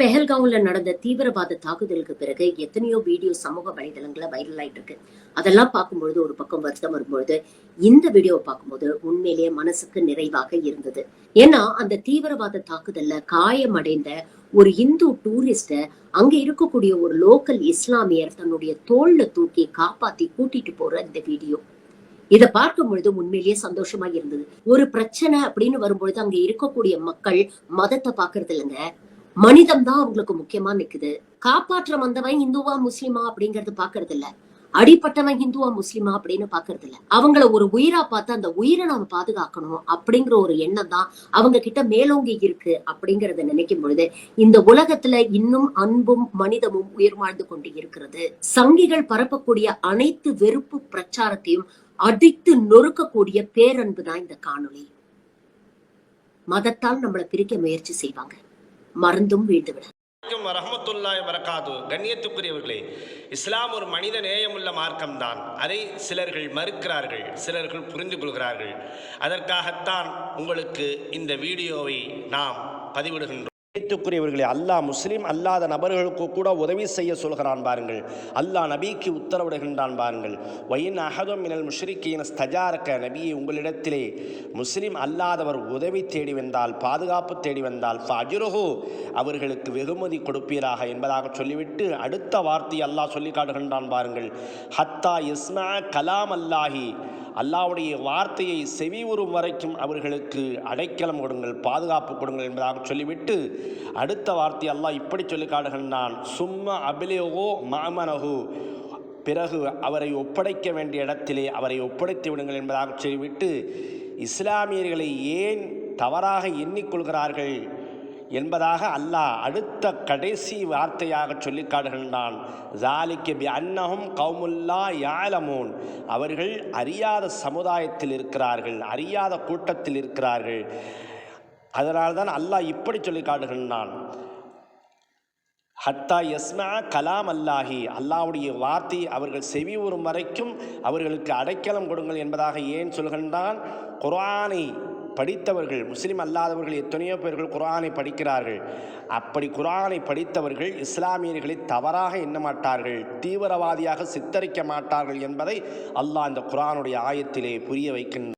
பெஹல்காவ்ல நடந்த தீவிரவாத தாக்குதலுக்கு பிறகு எத்தனையோ வீடியோ சமூக வலைதளங்களில் வைரல் ஆயிட்டு இருக்கு அதெல்லாம் பார்க்கும்பொழுது ஒரு பக்கம் வருத்தம் வரும்பொழுது இந்த வீடியோவை பார்க்கும்போது உண்மையிலேயே மனசுக்கு நிறைவாக இருந்தது. ஏன்னா அந்த தீவிரவாத தாக்குதல்ல காயமடைந்த ஒரு இந்து டூரிஸ்ட அங்க இருக்கக்கூடிய ஒரு லோக்கல் இஸ்லாமியர் தன்னுடைய தோல்ல தூக்கி காப்பாத்தி கூட்டிட்டு போற இந்த வீடியோ. இத பார்க்கும் பொழுது உண்மையிலேயே சந்தோஷமா இருந்தது. ஒரு பிரச்சனை அப்படின்னு வரும்பொழுது அங்க இருக்கக்கூடிய மக்கள் மதத்தை பாக்குறது இல்லைங்க. மனிதம் தான் அவங்களுக்கு முக்கியமா நிக்குது. காப்பாற்ற வந்தவன் இந்துவா முஸ்லிமா அப்படிங்கறது பாக்குறது இல்ல அடிப்பட்டவன் இந்துவா முஸ்லிமா அப்படின்னு பாக்குறது இல்ல அவங்கள ஒரு உயிரா பார்த்து அந்த உயிரை நாம பாதுகாக்கணும் அப்படிங்கிற ஒரு எண்ணம் தான் அவங்க கிட்ட மேலோங்கி இருக்கு அப்படிங்கறத நினைக்கும் பொழுது இந்த உலகத்துல இன்னும் அன்பும் மனிதமும் உயிர் வாழ்ந்து கொண்டு இருக்கிறது. சங்கிகள் பரப்பக்கூடிய அனைத்து வெறுப்பு பிரச்சாரத்தையும் அடித்து நொறுக்கக்கூடிய பேரன்பு தான் இந்த காணொளி. மதத்தால் நம்மளை பிரிக்க முயற்சி செய்வாங்க. மறந்தும் வீழ்ந்துவிட வரகாது கண்ணியத்துக்குரியவர்களே இஸ்லாம் ஒரு மனித நேயமுள்ள மார்க்கம்தான். அதை சிலர்கள் மறுக்கிறார்கள் சிலர்கள் புரிந்து கொள்கிறார்கள் அதற்காகத்தான் உங்களுக்கு இந்த வீடியோவை நாம் பதிவிடுகின்றோம். கண்ணியத்துக்குரியவர்களே அல்லாஹ் முஸ்லீம் அல்லாத நபர்களுக்கு கூட உதவி செய்ய சொல்கிறான் பாருங்கள். அல்லாஹ் நபிக்கு உத்தரவிடுகின்றான் பாருங்கள். வயின் அகதம் மினல் முஷ்ரிக்கீன ஸ்தஜாரக்க நபியை உங்களிடத்திலே முஸ்லீம் அல்லாதவர் உதவி தேடி வந்தால் பாதுகாப்பு தேடி வந்தால் ஃபஜ்ருஹு அவர்களுக்கு வெகுமதி கொடுப்பீராக என்பதாக சொல்லிவிட்டு அடுத்த வார்த்தை அல்லாஹ் சொல்லி காட்டுகின்றான் பாருங்கள். ஹத்தா இஸ்மா கலாம் அல்லாஹி அல்லாவுடைய வார்த்தையை செவிவுறும் வரைக்கும் அவர்களுக்கு அடைக்கலம் கொடுங்கள் பாதுகாப்பு கொடுங்கள் என்பதாக சொல்லிவிட்டு அடுத்த வார்த்தை அல்லாஹ் இப்படி சொல்லி காடுகின்றான் சும்மா அபிலேகோ மாமனகு பிறகு அவரை ஒப்படைக்க வேண்டிய இடத்திலே அவரை ஒப்படைத்து விடுங்கள் என்பதாக சொல்லிவிட்டு இஸ்லாமியர்களை ஏன் தவறாக எண்ணிக்கொள்கிறார்கள் என்பதாக அல்லாஹ் அடுத்த கடைசி வார்த்தையாக சொல்லி காடுகின்றான் ஜாலிக்கு பி அன்னஹும் கவுமுல்லா யாலமோன் அவர்கள் அறியாத சமுதாயத்தில் இருக்கிறார்கள் அறியாத கூட்டத்தில் இருக்கிறார்கள். அதனால்தான் அல்லாஹ் இப்படி சொல்லி காடுகின்றான் ஹத்தா யஸ்மா கலாம் அல்லாஹி. அல்லாவுடைய வார்த்தை அவர்கள் செவி உறும் வரைக்கும் அவர்களுக்கு அடைக்கலம் கொடுங்கள் என்பதாக ஏன் சொல்கின்றான்? குரானை படித்தவர்கள் முஸ்லீம் அல்லாதவர்கள் எத்தனையோ பேர்கள் குரானை படிக்கிறார்கள். அப்படி குரானை படித்தவர்கள் இஸ்லாமியர்களை தவறாக எண்ண மாட்டார்கள் தீவிரவாதியாக சித்தரிக்க மாட்டார்கள் என்பதை அல்லாஹ் இந்த குரானுடைய ஆயத்திலே புரிய வைக்கின்றான்.